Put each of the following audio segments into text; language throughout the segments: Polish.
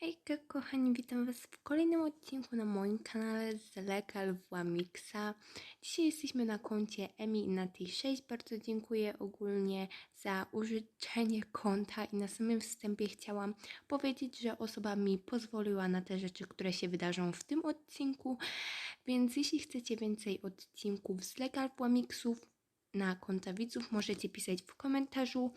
Hejka kochani, witam Was w kolejnym odcinku na moim kanale z Legal Włamixa. Dzisiaj jesteśmy na koncie Emi na tej 6. Bardzo dziękuję ogólnie za użyczenie konta i na samym wstępie chciałam powiedzieć, że osoba mi pozwoliła na te rzeczy, które się wydarzą w tym odcinku. Więc jeśli chcecie więcej odcinków z Legal Włamixów na konta widzów, możecie pisać w komentarzu.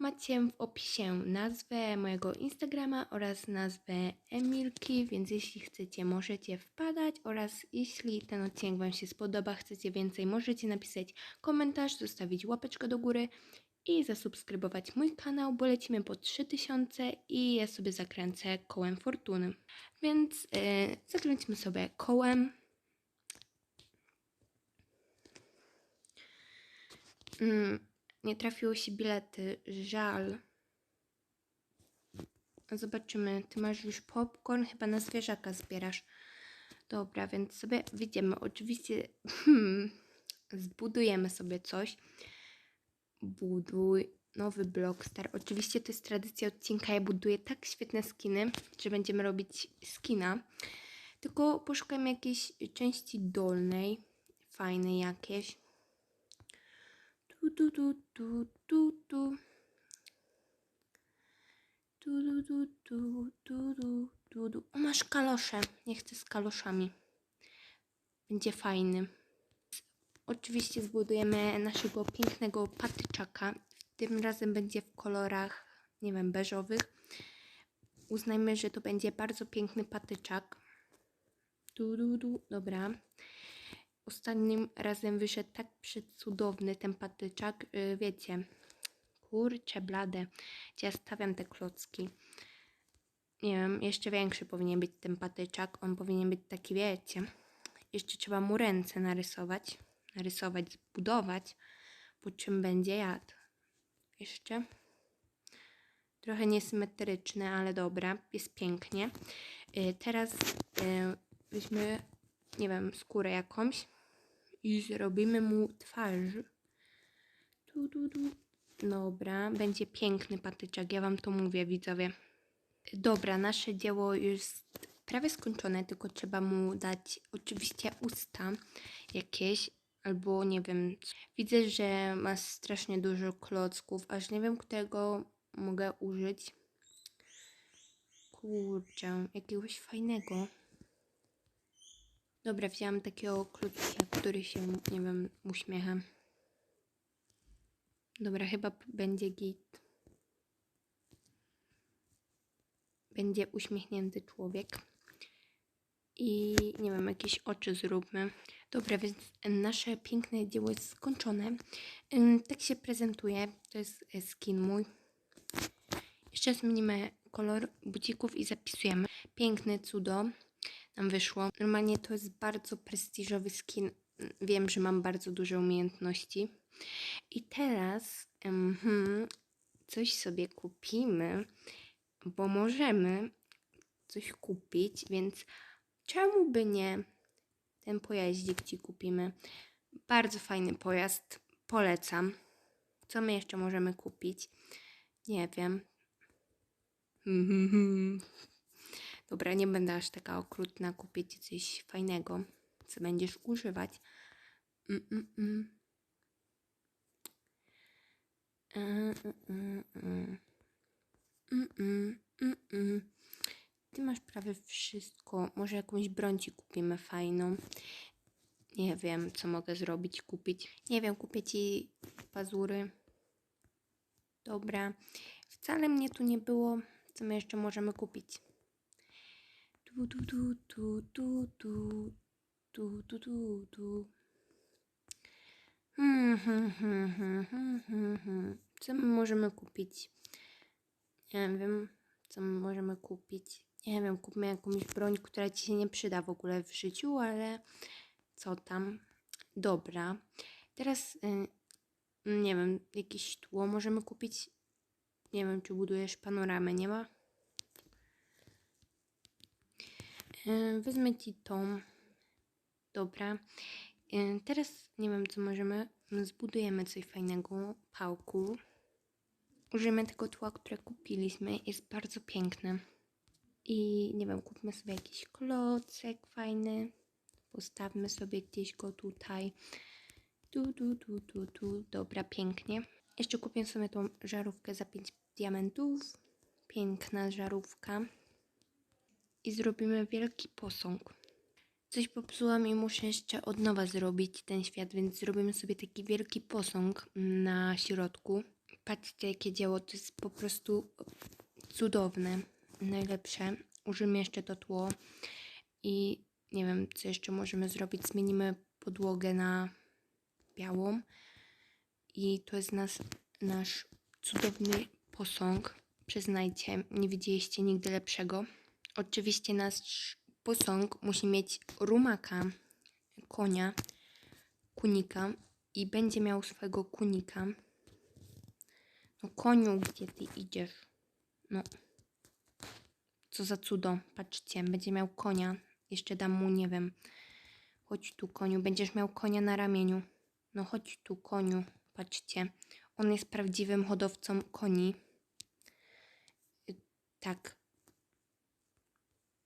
Macie w opisie nazwę mojego Instagrama oraz nazwę Emilki, więc jeśli chcecie, możecie wpadać oraz jeśli ten odcinek Wam się spodoba, chcecie więcej, możecie napisać komentarz, zostawić łapeczkę do góry i zasubskrybować mój kanał, bo lecimy po 3000 i ja sobie zakręcę kołem fortuny. Więc yy, zakręcimy sobie kołem. Mm, nie trafiło się bilety, żal. Zobaczymy, ty masz już popcorn, chyba na zwierzaka zbierasz. Dobra, więc sobie wyjdziemy. Oczywiście hmm, zbudujemy sobie coś. Buduj nowy blok star. Oczywiście to jest tradycja odcinka. Ja buduję tak świetne skiny, że będziemy robić skina. Tylko poszukajmy jakiejś części dolnej, fajnej jakieś. Tu, tu, tu, tu, tu, tu. Tu, tu, tu, tu, tu, tu, tu, tu. O, masz kalosze. Nie chcę z kaloszami. Będzie fajny. Oczywiście zbudujemy naszego pięknego patyczaka. Tym razem będzie w kolorach, nie wiem, beżowych. Uznajmy, że to będzie bardzo piękny patyczak. Tu, tu, tu. Dobra. Ostatnim razem wyszedł tak przecudowny ten patyczak, yy, wiecie, kurcze blade, gdzie ja stawiam te klocki. Nie wiem, jeszcze większy powinien być ten patyczak, on powinien być taki, wiecie, jeszcze trzeba mu ręce narysować, narysować, zbudować, po czym będzie jadł. Jeszcze trochę niesymetryczne, ale dobra, jest pięknie. Yy, teraz yy, weźmy, nie wiem, skórę jakąś i zrobimy mu twarz. Tu, tu, tu. Dobra, będzie piękny patyczek, ja wam to mówię, widzowie. Dobra, nasze dzieło jest prawie skończone, tylko trzeba mu dać oczywiście usta jakieś, albo nie wiem. Widzę, że ma strasznie dużo klocków, aż nie wiem, którego mogę użyć. Kurczę, jakiegoś fajnego. Dobra, wziąłem takiego kluczyka, który się, nie wiem, uśmiecha. Dobra, chyba będzie git. Będzie uśmiechnięty człowiek. I nie wiem, jakieś oczy zróbmy. Dobra, więc nasze piękne dzieło jest skończone. Tak się prezentuje. To jest e, skin mój. Jeszcze zmienimy kolor bucików i zapisujemy. Piękne cudo nam wyszło. Normalnie to jest bardzo prestiżowy skin. Wiem, że mam bardzo duże umiejętności. I teraz mhm, coś sobie kupimy, bo możemy coś kupić, więc czemu by nie ten pojaździk ci kupimy? Bardzo fajny pojazd, polecam. Co my jeszcze możemy kupić? Nie wiem. Dobra, nie będę aż taka okrutna. Kupię ci coś fajnego, co będziesz używać. Mm, mm, mm. E, e. Mm, mm, mm, mm. Ty masz prawie wszystko. Może jakąś broń ci kupimy fajną. Nie wiem, co mogę zrobić, kupić. Nie wiem, kupię ci pazury. Dobra. Wcale mnie tu nie było. Co my jeszcze możemy kupić? Tu, tu, tu, tu, tu, tu, tu, tu, tu, tu. Hmm, hmm, hmm, hmm, hmm, hmm, hmm. Co my możemy kupić? Nie wiem, co my możemy kupić. Nie wiem, kupmy jakąś broń, która ci się nie przyda w ogóle w życiu, ale co tam? Dobra. Teraz, y, nie wiem, jakieś tło możemy kupić. Nie wiem, czy budujesz panoramę, nie ma? Wezmę ci tą. Dobra. Y, Teraz nie wiem, co możemy. Zbudujemy coś fajnego. Pałku. Użyjemy tego tła, które kupiliśmy. Jest bardzo piękne. I nie wiem, kupmy sobie jakiś klocek fajny. Postawmy sobie gdzieś go tutaj. Tu, tu, tu, tu, tu. Dobra, pięknie. Jeszcze kupię sobie tą żarówkę za 5 diamentów. Piękna żarówka. I zrobimy wielki posąg. Coś popsułam i muszę jeszcze od nowa zrobić ten świat, więc zrobimy sobie taki wielki posąg na środku. Patrzcie, jakie dzieło, to jest po prostu cudowne, najlepsze. Użyjmy jeszcze to tło i nie wiem, co jeszcze możemy zrobić. Zmienimy podłogę na białą i to jest nas, nasz cudowny posąg. Przyznajcie, nie widzieliście nigdy lepszego. Oczywiście nasz posąg musi mieć rumaka, konia, kunika i będzie miał swego kunika. No koniu, gdzie ty idziesz? No. Co za cudo, patrzcie, będzie miał konia. Jeszcze dam mu, nie wiem. Chodź tu, koniu, będziesz miał konia na ramieniu. No chodź tu, koniu, patrzcie. On jest prawdziwym hodowcą koni. Tak.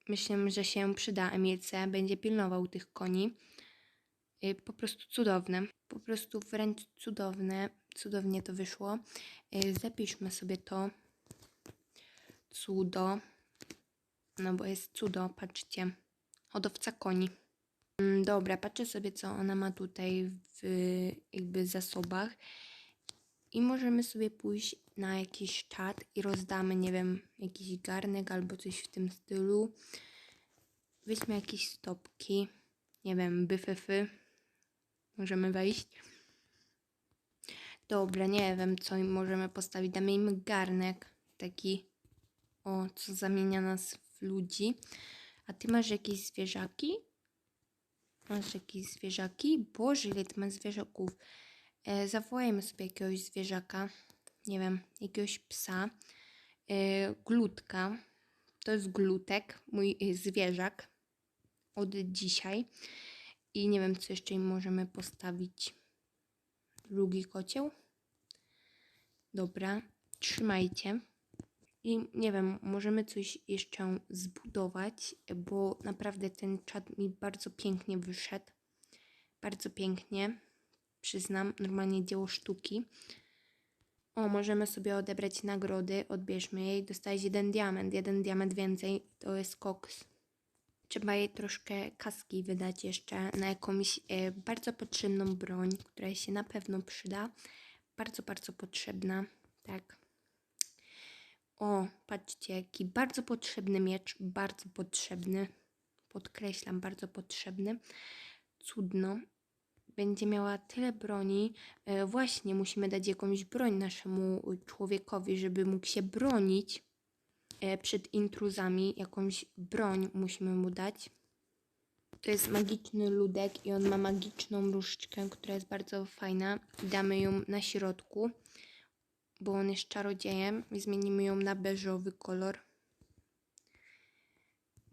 Myślę, że się przyda Emilce, będzie pilnował tych koni. Y, Po prostu cudowne. Po prostu wręcz cudowne. Cudownie to wyszło. Y, Zapiszmy sobie to. Cudo. No bo jest cudo, patrzcie. Hodowca koni. Mm, Dobra, patrzę sobie, co ona ma tutaj w jakby zasobach. I możemy sobie pójść na jakiś czat i rozdamy, nie wiem, jakiś garnek albo coś w tym stylu. Weźmy jakieś stopki, nie wiem, byfefy. Możemy wejść. Dobra, nie wiem, co im możemy postawić. Damy im garnek taki, o, co zamienia nas w ludzi. A ty masz jakieś zwierzaki? Masz jakieś zwierzaki? Boże, ile ty masz zwierzaków. E, zawołajmy sobie jakiegoś zwierzaka. Nie wiem, jakiegoś psa. E, glutka. To jest glutek, mój y, zwierzak. Od dzisiaj. I nie wiem, co jeszcze im możemy postawić. Drugi kocioł. Dobra, trzymajcie. I nie wiem, możemy coś jeszcze zbudować, bo naprawdę ten czat mi bardzo pięknie wyszedł. Bardzo pięknie, przyznam, normalnie dzieło sztuki. O, możemy sobie odebrać nagrody, odbierzmy jej. Dostałeś jeden diament, jeden diament więcej, to jest koks. Trzeba jej troszkę kaski wydać jeszcze na jakąś e, bardzo potrzebną broń, która się na pewno przyda. Bardzo, bardzo potrzebna, tak. O, patrzcie, jaki bardzo potrzebny miecz, bardzo potrzebny. Podkreślam, bardzo potrzebny. Cudno. Będzie miała tyle broni. E, właśnie, musimy dać jakąś broń naszemu człowiekowi, żeby mógł się bronić e, przed intruzami. Jakąś broń musimy mu dać. To jest magiczny ludek i on ma magiczną różdżkę, która jest bardzo fajna. Damy ją na środku bo on jest czarodziejem i zmienimy ją na beżowy kolor.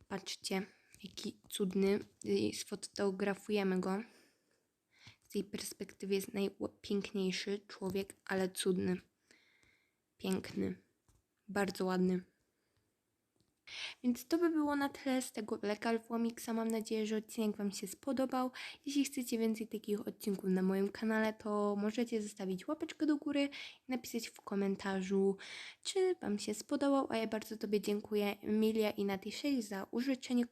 Patrzcie, jaki cudny. Sfotografujemy go. Tej perspektywy jest najpiękniejszy człowiek, ale cudny. Piękny. Bardzo ładny. Więc to by było na tyle z tego Legal Womixa. Mam nadzieję, że odcinek Wam się spodobał. Jeśli chcecie więcej takich odcinków na moim kanale, to możecie zostawić łapeczkę do góry i napisać w komentarzu, czy Wam się spodobał. A ja bardzo Tobie dziękuję, Emilia i Natyszej, za użyczenie